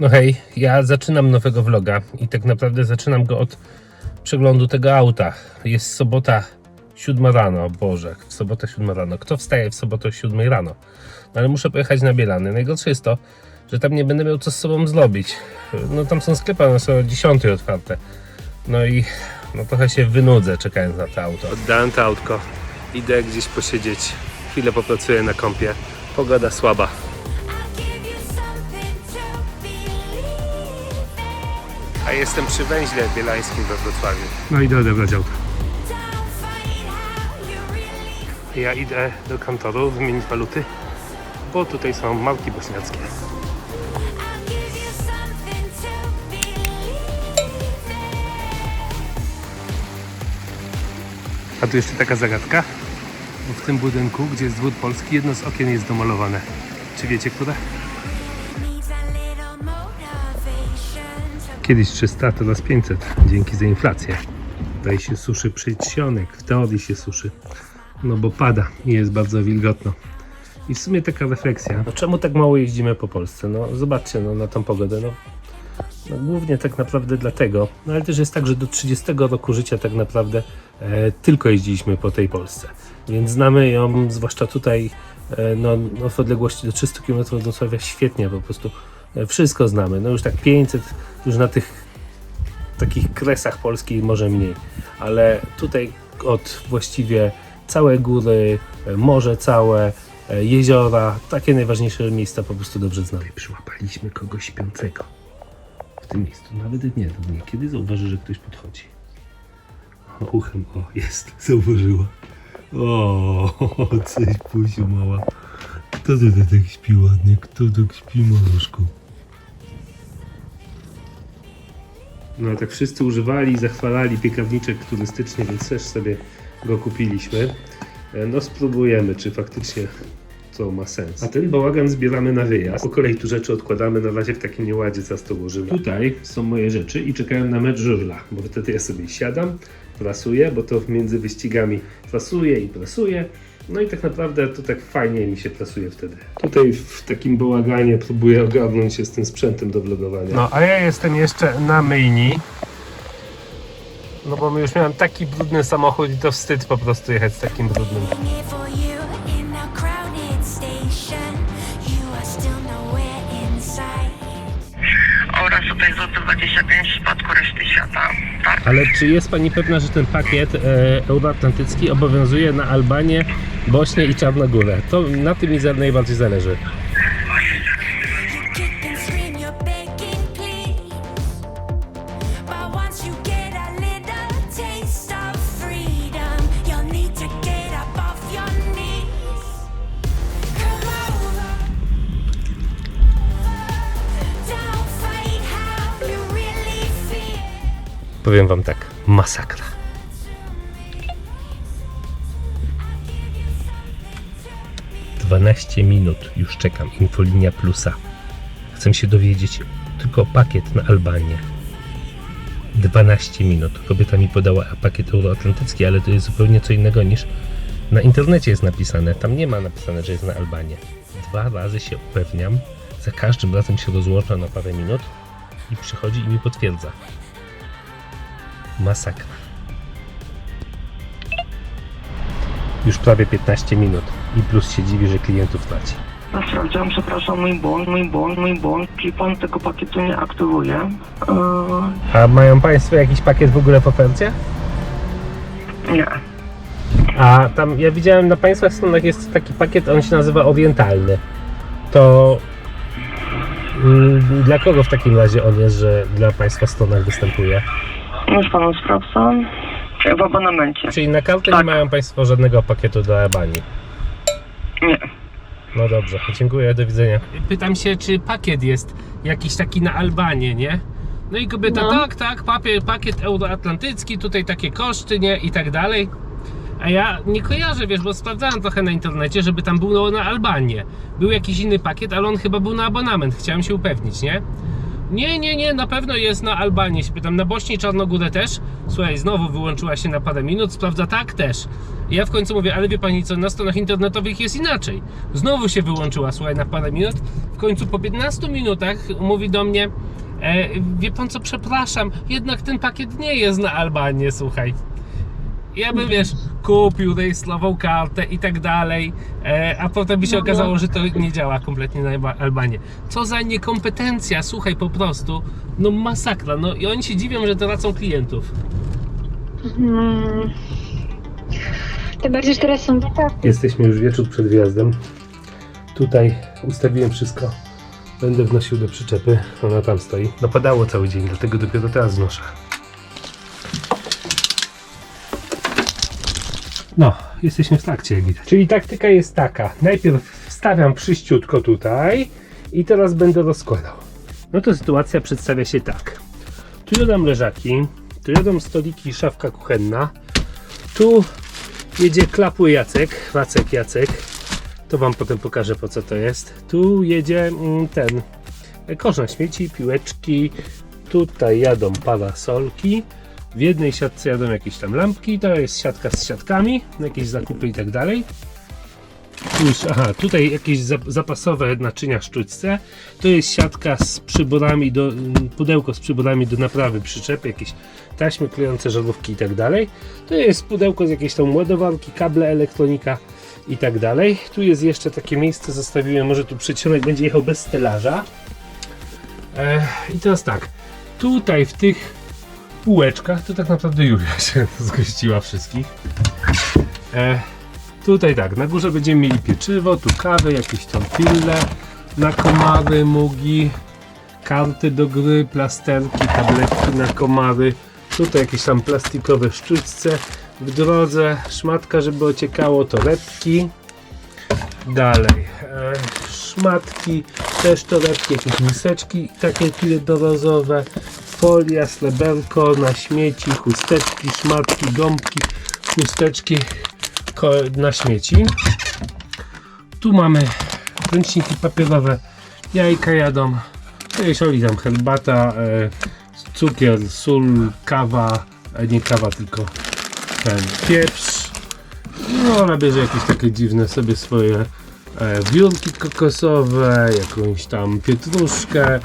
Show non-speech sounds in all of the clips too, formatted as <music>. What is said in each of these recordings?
No hej, ja zaczynam nowego vloga i tak naprawdę zaczynam go od przeglądu tego auta. Jest sobota 7 rano, Boże, w sobotę 7 rano. Kto wstaje w sobotę 7 rano? No ale muszę pojechać na Bielany. Najgorsze jest to, że tam nie będę miał co z sobą zrobić. No tam są sklepy, one są o 10 otwarte. No i no trochę się wynudzę czekając na to auto. Oddałem to autko. Idę gdzieś posiedzieć. Chwilę popracuję na kąpie. Pogoda słaba. A jestem przy węźle bielańskim we Wrocławiu. No idę odebrać auto. Ja idę do kantoru wymienić waluty, bo tutaj są marki bośniackie. A tu jeszcze taka zagadka, bo w tym budynku, gdzie jest dwór polski, jedno z okien jest domalowane. Czy wiecie, które? Kiedyś 300, teraz 500, dzięki za inflację. Tutaj się suszy przedsionek, w teorii się suszy, no bo pada i jest bardzo wilgotno. I w sumie taka refleksja. No czemu tak mało jeździmy po Polsce? No zobaczcie no, na tą pogodę. No, no głównie tak naprawdę dlatego, no ale też jest tak, że do 30 roku życia tak naprawdę e, tylko jeździliśmy po tej Polsce. Więc znamy ją, zwłaszcza tutaj e, no, no, w odległości do 300 km od Wrocławia świetnie po prostu. E, wszystko znamy. No już tak 500, już na tych takich kresach Polski może mniej, ale tutaj od właściwie całe góry, e, morze całe, e, jeziora, takie najważniejsze miejsca po prostu dobrze znamy. Przyłapaliśmy kogoś śpiącego w tym miejscu. Nawet nie, to nie. Kiedy zauważy, że ktoś podchodzi? O, uchem, o, jest, <laughs> zauważyła. O, <laughs> coś pusiu mała. Kto tutaj tak śpi ładnie? Kto tak śpi maluszku? No tak wszyscy używali i zachwalali piekarniczek turystyczny, więc też sobie go kupiliśmy. E, No spróbujemy, czy faktycznie to ma sens. A ten bałagan zbieramy na wyjazd. Po kolei tu rzeczy odkładamy na razie w takim nieładzie, za to. Tutaj są moje rzeczy i czekają na mecz żużla, bo wtedy ja sobie siadam, prasuję, bo to między wyścigami prasuję i prasuję. No i tak naprawdę to tak fajnie mi się prasuje wtedy. Tutaj w takim bałaganie próbuję ogarnąć się z tym sprzętem do vlogowania. No a ja jestem jeszcze na myjni. No bo już miałem taki brudny samochód i to wstyd po prostu jechać z takim brudnym. oraz tutaj złoty 25 w świata. Tak. Ale czy jest Pani pewna, że ten pakiet e, euroatlantycki obowiązuje na Albanię, Bośnię i Czarnogórę? To na tym mi najbardziej zależy. Powiem Wam tak, masakra. Dwanaście minut już czekam, infolinia plusa. Chcę się dowiedzieć tylko pakiet na Albanię. 12 minut. Kobieta mi podała pakiet euroatlantycki, ale to jest zupełnie co innego niż na internecie jest napisane. Tam nie ma napisane, że jest na Albanię. Dwa razy się upewniam, za każdym razem się rozłącza na parę minut i przychodzi i mi potwierdza. Masakra. Już prawie 15 minut i plus się dziwi, że klientów traci. Ja sprawdziłam, przepraszam, mój błąd, mój błąd, mój błąd. Czyli pan tego pakietu nie aktywuje. Eee, A mają Państwo jakiś pakiet w ogóle w ofercie? nie. A tam ja widziałem na Państwa stronach jest taki pakiet, on się nazywa orientalny. To mm, dla kogo w takim razie on jest, że dla Państwa stronach występuje? Już panu sprawdzam. W abonamencie. Czyli na kartę nie Tak. mają Państwo żadnego pakietu dla Albanii. Nie. No dobrze, dziękuję, do widzenia. Pytam się, czy pakiet jest jakiś taki na Albanię, nie? No i kobieta, No. tak, tak, papier, pakiet euroatlantycki, tutaj takie koszty, nie? I tak dalej. A ja nie kojarzę, wiesz, bo sprawdzałem trochę na internecie, żeby tam było na Albanię. Był jakiś inny pakiet, ale on chyba był na abonament, chciałem się upewnić, nie? Nie, nie, nie, na pewno jest na Albanii. Się pytam, na Bośni i Czarnogórę też. Słuchaj, znowu wyłączyła się na parę minut, sprawdza tak też. I ja w końcu mówię, ale wie pani co, na stronach internetowych jest inaczej. Znowu się wyłączyła, słuchaj, na parę minut. W końcu po 15 minutach mówi do mnie, e, wie pan co, przepraszam, jednak ten pakiet nie jest na Albanię, słuchaj. Ja bym, wiesz, kupił, rejestrował kartę i tak dalej, e, a potem by się No, no. okazało, że to nie działa kompletnie na Alba- Albanię. Co za niekompetencja, słuchaj, po prostu, no masakra, no i oni się dziwią, że tracą klientów. Hmm. Tym bardziej, że teraz są wakacje. Jesteśmy już wieczór przed wjazdem. Tutaj ustawiłem wszystko. Będę wnosił do przyczepy. Ona tam stoi. Napadało cały dzień, dlatego dopiero teraz wnoszę. No, jesteśmy w trakcie, jak widać. Czyli taktyka jest taka. Najpierw wstawiam przyściutko tutaj i teraz będę rozkładał. No to sytuacja przedstawia się tak. Tu jadam leżaki, tu jadą stoliki i szafka kuchenna. Tu jedzie klapły Jacek, Wacek Jacek. To wam potem pokażę po co to jest. Tu jedzie mm, ten e, kosz na śmieci, piłeczki. Tutaj jadą parasolki. W jednej siatce jadą jakieś tam lampki. To jest siatka z siatkami, jakieś zakupy i tak dalej. Aha, tutaj jakieś zap- zapasowe naczynia sztućce. To jest siatka z przyborami do, mm, pudełko z przyborami do naprawy przyczepy, jakieś taśmy klejące, żarówki i tak dalej. To jest pudełko z jakiejś tam ładowarki, kable, elektronika i tak dalej. Tu jest jeszcze takie miejsce, zostawiłem, może tu przedsionek będzie jechał bez stelaża. E, I teraz tak, tutaj w tych półeczkach to tak naprawdę Julia się <laughs> zgościła wszystkich. E, tutaj tak, na górze będziemy mieli pieczywo, tu kawę, jakieś tam pille na komary, mugi, karty do gry, plasterki, tabletki na komary. Tutaj jakieś tam plastikowe sztućce. W drodze szmatka, żeby ociekało, torebki. Dalej. E, szmatki, też torebki, jakieś miseczki takie jednorazowe. Folia, sleberko na śmieci, chusteczki, szmatki, gąbki, chusteczki na śmieci. Tu mamy ręczniki papierowe, jajka jadą, jest oli tam herbata, e, cukier, sól, kawa, e, nie kawa, tylko ten pieprz. No, ona bierze jakieś takie dziwne sobie swoje e, wiórki kokosowe, jakąś tam pietruszkę,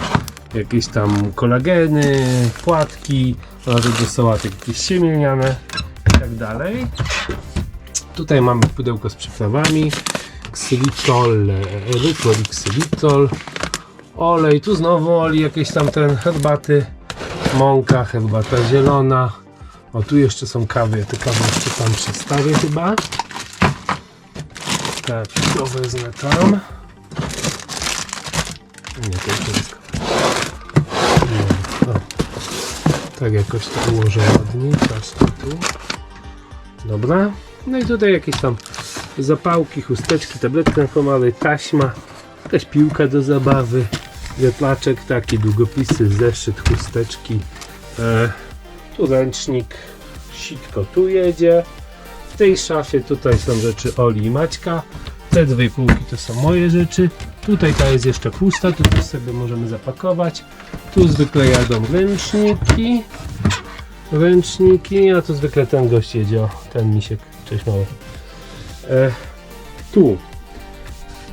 jakieś tam kolageny, płatki, nawet do sałatek jakieś siemieniane i tak dalej. Tutaj mamy pudełko z przyprawami, ksylitol, e, erytrol i ksylitol, olej, tu znowu olej, jakieś tam ten herbaty, mąka, herbata zielona. O, tu jeszcze są kawy, ja te kawy jeszcze tam przestawię chyba. Tak, to wezmę tam. Nie, to jest kawa. Tak jakoś to ułożę ładnie, patrzcie tu. Dobra. No i tutaj jakieś tam zapałki, chusteczki, tabletki na komary, taśma, jakaś piłka do zabawy, wiatraczek taki, długopisy, zeszyt, chusteczki, e, tu ręcznik, sitko tu jedzie, w tej szafie tutaj są rzeczy Oli i Maćka, te dwie półki to są moje rzeczy, tutaj ta jest jeszcze pusta, tu sobie możemy zapakować, tu zwykle jadą ręczniki, ręczniki, a tu zwykle ten gość jedzie, o, ten misiek, cześć mały. E, tu,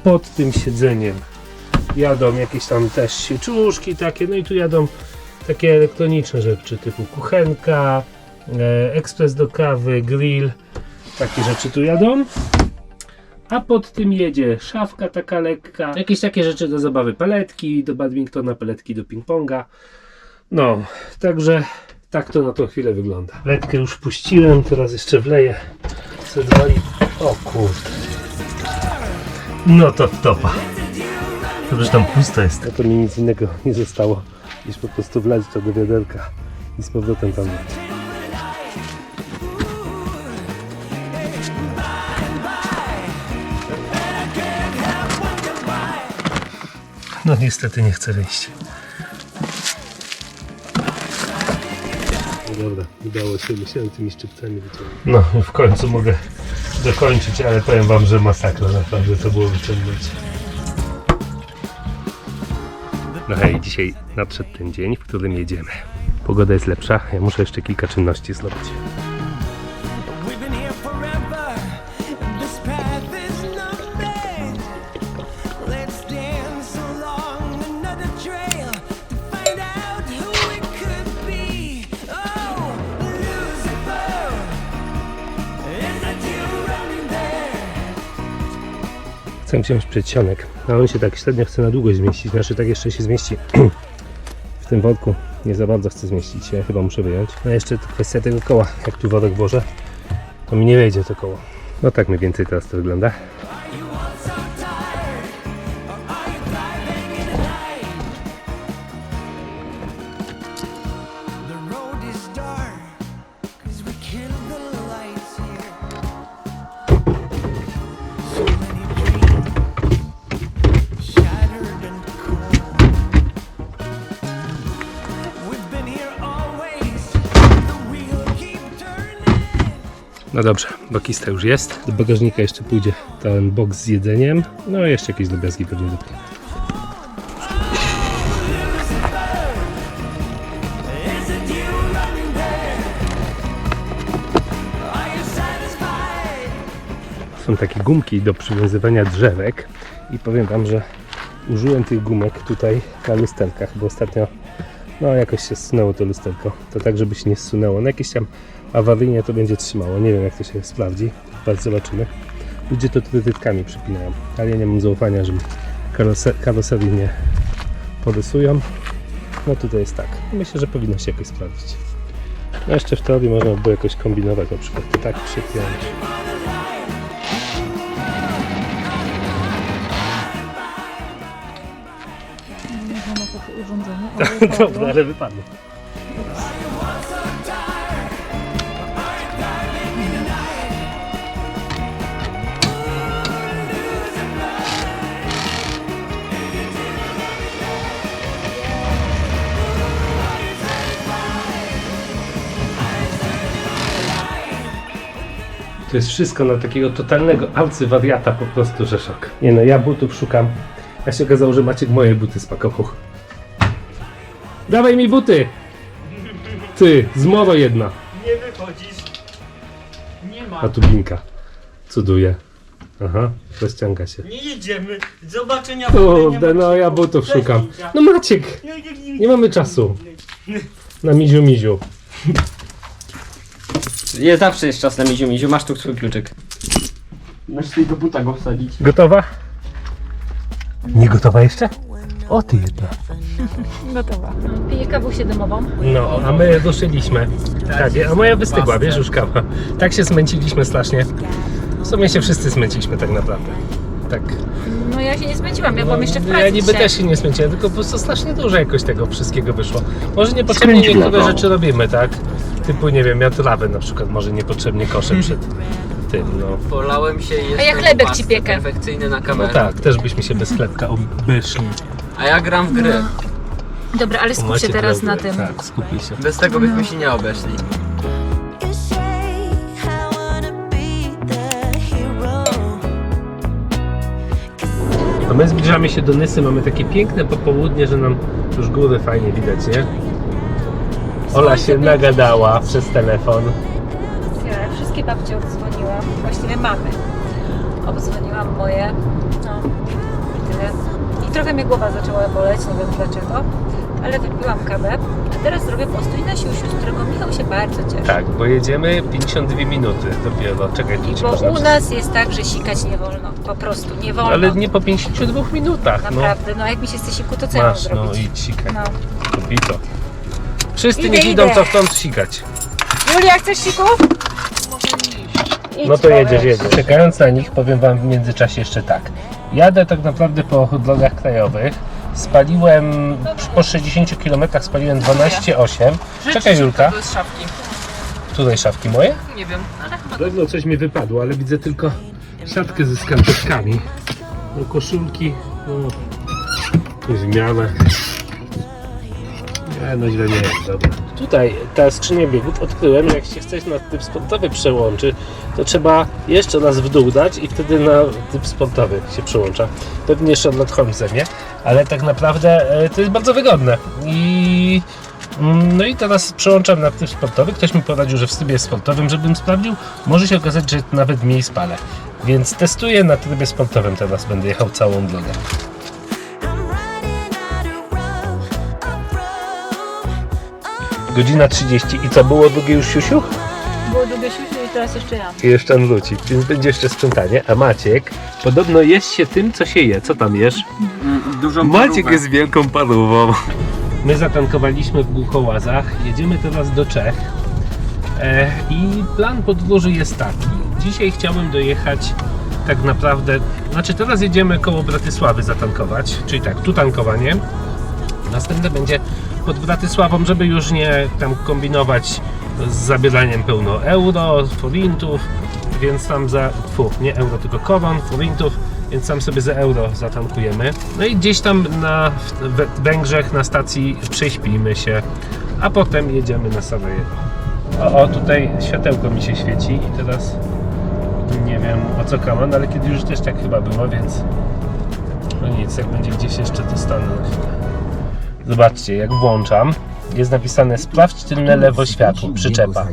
pod tym siedzeniem jadą jakieś tam też sieczuszki takie, no i tu jadą takie elektroniczne rzeczy typu kuchenka, e, ekspres do kawy, grill, takie rzeczy tu jadą. A pod tym jedzie szafka taka lekka, jakieś takie rzeczy do zabawy, paletki do badmintona, paletki do ping-ponga. No, także tak to na tą chwilę wygląda. Letkę już puściłem, teraz jeszcze wleję co dwa. O kurde. No to topa. Dobrze, że tam pusto jest. No to mi nic innego nie zostało, niż po prostu wlać to do wiaderka i z powrotem tam No niestety nie chcę wyjść. No dobra, udało się, musiałem tymi szczypcami wyciągnąć. No, w końcu mogę dokończyć, ale powiem wam, że masakra naprawdę to było wyciągnąć. No hej, dzisiaj nadszedł ten dzień, w którym jedziemy. Pogoda jest lepsza, ja muszę jeszcze kilka czynności zrobić. Chcę wziąć przedsionek, a on się tak średnio chce na długo zmieścić, znaczy tak jeszcze się zmieści <clears throat> w tym worku. Nie za bardzo chce zmieścić się, chyba muszę wyjąć. No jeszcze kwestia tego koła, jak tu worek włożę, to mi nie wejdzie to koło. No tak mniej więcej teraz to wygląda. No dobrze, bakista już jest. Do bagażnika jeszcze pójdzie ten box z jedzeniem. No i jeszcze jakieś drobiazgi pewnie satisfied? Są takie gumki do przywiązywania drzewek i powiem Wam, że użyłem tych gumek tutaj na lusterkach, bo ostatnio no jakoś się zsunęło to lusterko. To tak, żeby się nie zsunęło. No jakieś tam awaryjnie to będzie trzymało. Nie wiem jak to się sprawdzi. Zaraz zobaczymy. Ludzie to trytytkami przypinają, ale ja nie mam zaufania, że mi karose- karoserii nie porysują. No tutaj jest tak. Myślę, że powinno się jakoś sprawdzić. No jeszcze w teorii można by było jakoś kombinować, na przykład to tak przypiąć. Dobra, ale wypadło. To jest wszystko na takiego totalnego arcywariata po prostu, że szok. Nie no, ja butów szukam. A się okazało, że Maciek moje buty spakował. Dawaj mi buty! Ty, zmoro jedna. Nie wychodzisz. Nie ma. A tu binka. Cuduje. Aha, rozciąga się. Nie jedziemy. Zobaczenia. Kurde, no ja butów szukam. No Maciek, nie mamy czasu. Na miziu miziu. Nie zawsze jest czas na miziu miziu, masz tu swój kluczyk. Masz tutaj do buta go wsadzić. Gotowa? Nie gotowa jeszcze? O ty jedna. Gotowa. Piję kawusię dymową. No, a my ruszyliśmy. Tak, a moja wystygła, wiesz, już kawa. Tak się zmęciliśmy strasznie. W sumie się wszyscy zmęciliśmy tak naprawdę. Tak. No ja się nie zmęciłam, ja byłam jeszcze w No, pracy Ja niby dzisiaj. też się nie zmęciłem, tylko po prostu strasznie dużo jakoś tego wszystkiego wyszło. Może niepotrzebnie niektóre rzeczy robimy, tak? Typu, nie wiem, ja trawę na przykład może niepotrzebnie koszę przed tym, no. Polałem się i A ja chlebek ci piekę. perfekcyjny na No kamerę. tak, też byśmy się bez chlebka obeszli. A ja gram w gry. Dobra, ale skup się Macie teraz na tym. Tak, skupię się. Bez tego byśmy się nie obeszli. You say I wanna be the hero. To my zbliżamy się do Nysy, mamy takie piękne popołudnie, że nam już góry fajnie widać, nie? Ola się nagadała przez telefon. Ja wszystkie babcie obdzwoniłam, właściwie mamy. Obdzwoniłam moje, no i tyle. I trochę mnie głowa zaczęła boleć, nie wiem dlaczego, ale wypiłam kawę. A teraz zrobię postój na siusiu, z którego Michał się bardzo cieszy. Tak, bo jedziemy 52 minuty dopiero. Czekaj, tu I ci bo u nas jest tak, że sikać nie wolno, po prostu nie wolno. Ale nie po 52 minutach, no. Naprawdę, no jak mi się chce siku, to co ja mam Masz, no zrobić? idź sikaj. No. Kupi to. Wszyscy Idę, niech idą idę. co stąd sikać. Julia, chcesz siku? Idź, No to jedziesz, jedziesz. Czekając na nich, powiem wam w międzyczasie jeszcze tak. Jadę tak naprawdę po drogach krajowych. Spaliłem po 60 km spaliłem 12,8. Czekaj Julka. To jest szafki. Tutaj szafki moje? Nie wiem, ale chyba Pewno coś mi wypadło, ale widzę tylko siatkę ze skarpetkami. No koszulki, no, w miarę. E, no źle nie jest, dobra. Tutaj ta skrzynia biegów odkryłem, jak się chcesz na typ sportowy przełączy, to trzeba jeszcze raz w dół dać i wtedy na typ sportowy się przełącza. Pewnie Sherlock Holmes, nie? Ale tak naprawdę e, to jest bardzo wygodne. I mm, no i teraz przełączam na typ sportowy. Ktoś mi poradził, że w trybie sportowym, żebym sprawdził, może się okazać, że nawet mniej spalę. Więc testuję na trybie sportowym teraz, będę jechał całą drogę. Godzina 30 i co, było drugie już siusiu? Było długie siusiu i teraz jeszcze ja. I jeszcze on wróci, więc będzie jeszcze sprzątanie. A Maciek podobno jest się tym, co się je. Co tam jesz? Dużą Maciek parówę. jest wielką parówą. My zatankowaliśmy w Głuchołazach, jedziemy teraz do Czech e, i plan podróży jest taki. Dzisiaj chciałbym dojechać tak naprawdę, znaczy teraz jedziemy koło Bratysławy zatankować, czyli tak, tu tankowanie. Następne będzie pod Bratysławą, żeby już nie tam kombinować z zabieraniem pełno euro, forintów, więc tam za, fu, nie euro, tylko koron, forintów, więc tam sobie za euro zatankujemy. No i gdzieś tam na w Węgrzech na stacji prześpimy się, a potem jedziemy na Sarajewo. O, o, tutaj światełko mi się świeci i teraz nie wiem o co kaman, ale kiedy już też tak chyba było, więc no nic, jak będzie gdzieś jeszcze to stanę na chwilę. Zobaczcie, jak włączam, jest napisane sprawdź tylne lewo światło, przyczepa.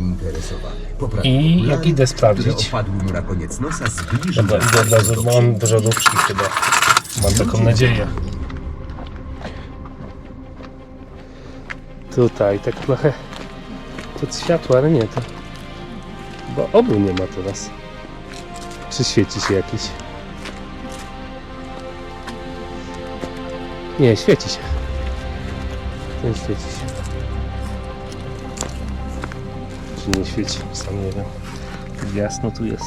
I jak idę sprawdzić, Dobra, idę od razu, bo mam żarówki chyba. Mam taką nadzieję. Tutaj, tak trochę to światło, ale nie to. Bo obu nie ma teraz. Czy świeci się jakiś? Nie, świeci się. Ten świeci się. Czy nie świeci? Sam nie wiem. Jasno tu jest.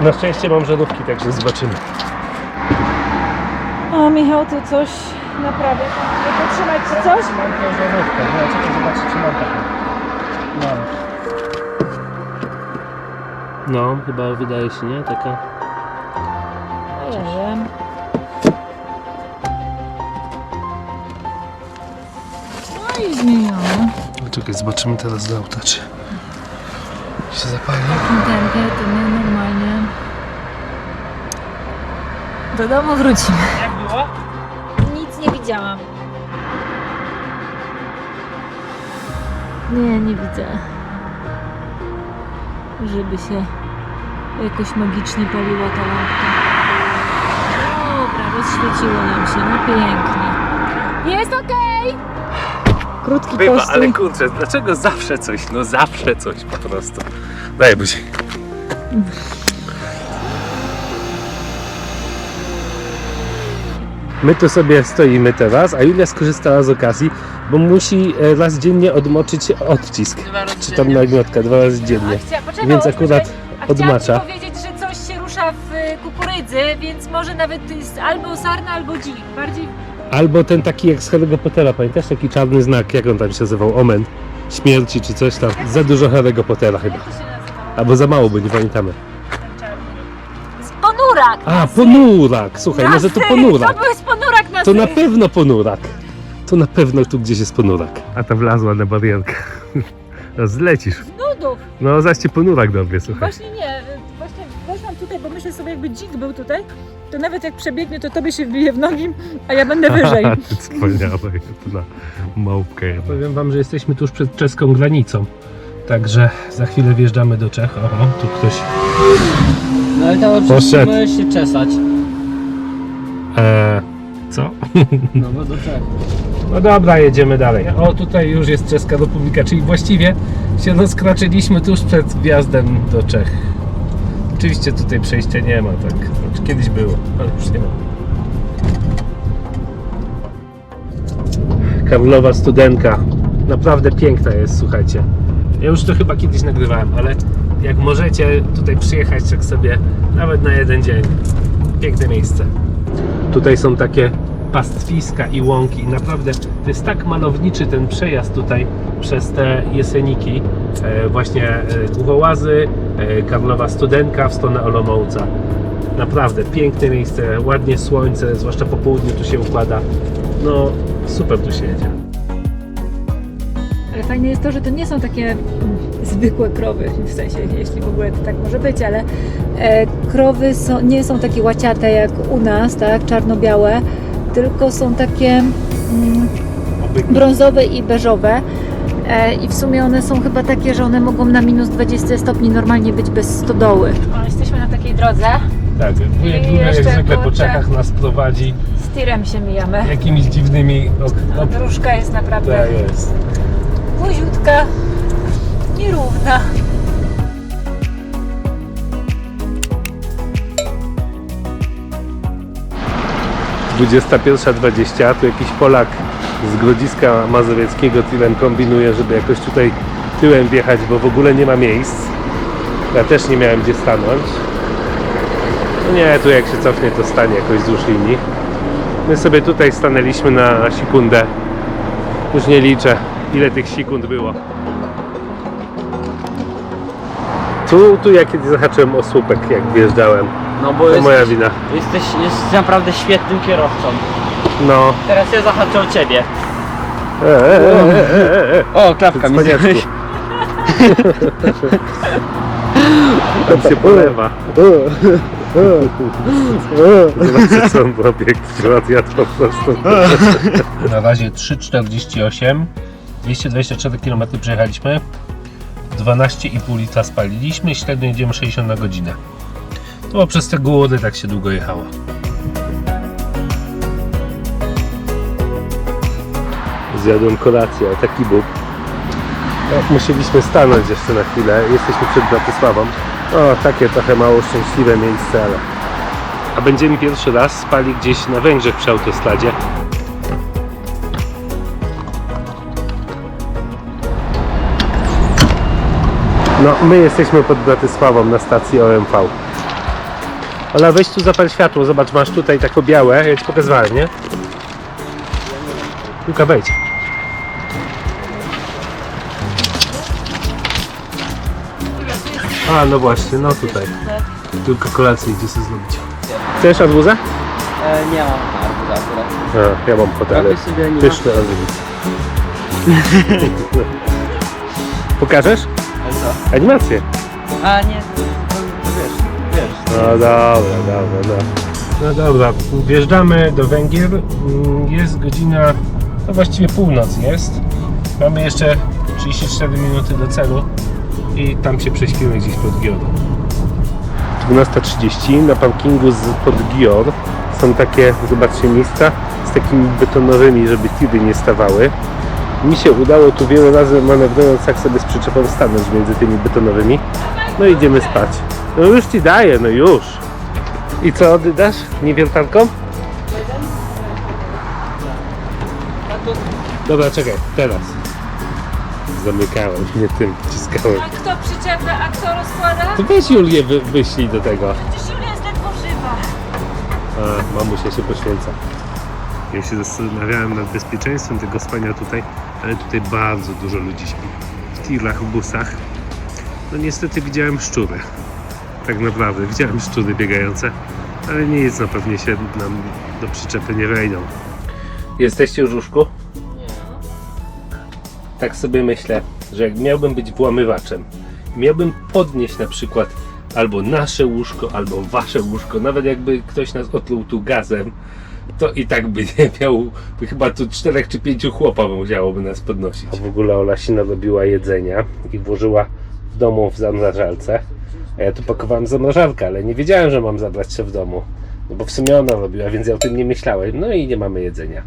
Na szczęście mam żarówki, także zobaczymy. O, Michał, tu coś naprawia. Nie potrzymać czy coś? Mam tą żarówkę, no czekaj zobaczyć czy mam taką. Mam. No, chyba wydaje się, nie? Taka. Czekaj, zobaczymy teraz do auta, czy się zapali. Tenkę, to my normalnie do domu wrócimy. Jak było? Nic nie widziałam. Nie, nie widzę. Żeby się jakoś magicznie paliła ta lampka. Dobra, rozświeciło nam się, no pięknie. Jest okej! Krótki Bywa, postój. ale kurczę, dlaczego zawsze coś? No zawsze coś po prostu. Daj buzi. My tu sobie stoimy teraz, a Julia skorzystała z okazji, bo musi e, raz dziennie odmoczyć odcisk. Czy tam nagniotkę, dwa razy dziennie. A chcia- poczekaj, Więc poczekaj. akurat A chciałam odmacza. ci powiedzieć, że coś się rusza w y, kukurydzy, więc może nawet to jest albo sarna, albo dzik. Bardziej Albo ten taki jak z Harry'ego Pottera, pamiętasz? Taki czarny znak, jak on tam się nazywał? Omen. Śmierci czy coś tam. Za dużo Harry'ego Pottera chyba. Albo za mało, bo nie pamiętamy. Ten czarny. Z ponurak! A, ponurak! Słuchaj, może to ponurak. To był z ponurak na To na pewno ponurak. To na pewno tu gdzieś jest ponurak. A ta wlazła na barierkę. <laughs> No zlecisz. Nudów. No zaś ponurak dobry, słuchaj. Właśnie nie, właśnie weszłam tutaj, bo myślę sobie jakby dzik był tutaj, to nawet jak przebiegnie, to tobie się wbije w nogi, a ja będę wyżej. Ty <laughs> wspaniałe, to na małpkę. Powiem wam, że jesteśmy tuż przed czeską granicą. Także za chwilę wjeżdżamy do Czech. O, tu ktoś. No ale to oczywiście Poszedł. możesz się czesać. Eee, co? No bo do czego? No dobra, jedziemy dalej. O, tutaj już jest Czeska Republika, czyli właściwie się rozkraczyliśmy tuż przed wjazdem do Czech. Oczywiście tutaj przejścia nie ma, tak. Znaczy kiedyś było, ale już nie ma. Karlowa Studenka. Naprawdę piękna jest, słuchajcie. Ja już to chyba kiedyś nagrywałem, ale jak możecie tutaj przyjechać tak sobie nawet na jeden dzień. Piękne miejsce. Tutaj są takie pastwiska i łąki i naprawdę to jest tak malowniczy ten przejazd tutaj przez te jeseniki e, właśnie e, Głuchołazy, Karlowa Studenka w stronę Olomouca. Naprawdę piękne miejsce, ładnie słońce, zwłaszcza po południu tu się układa. No super tu się jedzie. Ale fajne jest to, że to nie są takie mm, zwykłe krowy, w sensie, jeśli w ogóle to tak może być, ale e, krowy są, nie są takie łaciate jak u nas, tak, czarno-białe, tylko są takie mm, brązowe i beżowe. E, I w sumie one są chyba takie, że one mogą na minus 20 stopni normalnie być bez stodoły. O, jesteśmy na takiej drodze. Tak, wujek Jurek jak zwykle po. Czechach nas prowadzi Z tirem się mijamy. jakimiś dziwnymi... Ok, No, dróżka jest naprawdę tak jest. wąziutka, nierówna. 21.20, tu jakiś Polak z Grodziska Mazowieckiego tyłem kombinuje, żeby jakoś tutaj tyłem wjechać, bo w ogóle nie ma miejsc. Ja też nie miałem gdzie stanąć. No nie, tu jak się cofnie to stanie jakoś wzdłuż linii. My sobie tutaj stanęliśmy na sekundę. Już nie liczę ile tych sekund było. Tu, tu ja kiedyś zahaczyłem o słupek jak wjeżdżałem. No bo To jesteś, moja wina. jesteś, jesteś naprawdę świetnym kierowcą. No. Teraz ja zahaczę o ciebie. E, e, e. O, klapka mi zjadłeś. <laughs> Tam się polewa. <laughs> Zobaczcie co on jak się odjadł po prostu. <laughs> Na razie 3,48 224 km przejechaliśmy 12,5 litra spaliliśmy średnio jedziemy 60 na godzinę to przez te góry tak się długo jechało zjadłem kolację, taki bób no, musieliśmy stanąć jeszcze na chwilę jesteśmy przed Bratysławą o, takie trochę mało szczęśliwe miejsce, ale a będziemy pierwszy raz spali gdzieś na Węgrzech przy autostradzie. No, my jesteśmy pod Bratysławą na stacji OMV. Ola, weź tu zapal światło, zobacz, masz tutaj tako białe, ja ci pokazywałem, nie? Luka, wejdź. A, no właśnie, no tutaj. Tylko kolację idzie sobie zrobić. Chcesz arbuzę? E, nie mam arbuza akurat. A, ja mam hotele. Robię sobie nie Pyszny arbuz. Pokażesz? Ale co? Animację. A nie, to, to wiesz, wiesz. No dobra, dobra, dobra. No dobra, wjeżdżamy do Węgier. Mm, Jest godzina, no właściwie północ jest. Mamy jeszcze 34 minuty do celu i tam się prześpimy gdzieś pod Giodą. 12.30 na parkingu z pod Gior są takie, zobaczcie, miejsca z takimi betonowymi, żeby tiry nie stawały. Mi się udało tu wiele razy manewrując tak sobie z przyczepą stanąć między tymi betonowymi. No idziemy spać. No już ci daję, no już. I co oddasz niewiertankom? Dobra, czekaj, teraz. Zamykałem, nie tym wciskałem. A kto przyczepę, a kto rozkłada? To weź Julię wy, wyślij do tego. Przecież Julia jest ledwo żywa. A, mamusia się poświęca. Ja się zastanawiałem nad bezpieczeństwem tego spania tutaj, ale tutaj bardzo dużo ludzi śpi. W tirach, w busach. No niestety widziałem szczury. Tak naprawdę, widziałem szczury biegające, ale nic, no pewnie się nam do przyczepy nie wejdą. Jesteście już w łóżku? Tak sobie myślę, że jak miałbym być włamywaczem, miałbym podnieść na przykład albo nasze łóżko, albo wasze łóżko, nawet jakby ktoś nas otruł tu gazem, to i tak by nie miał, by chyba tu czterech czy pięciu chłopa by musiałoby nas podnosić. A w ogóle Ola się narobiła jedzenia i włożyła w domu w zamrażalce, a ja tu pakowałem zamrażarkę, ale nie wiedziałem, że mam zabrać się w domu. No bo w sumie ona robiła, więc ja o tym nie myślałem. No i nie mamy jedzenia.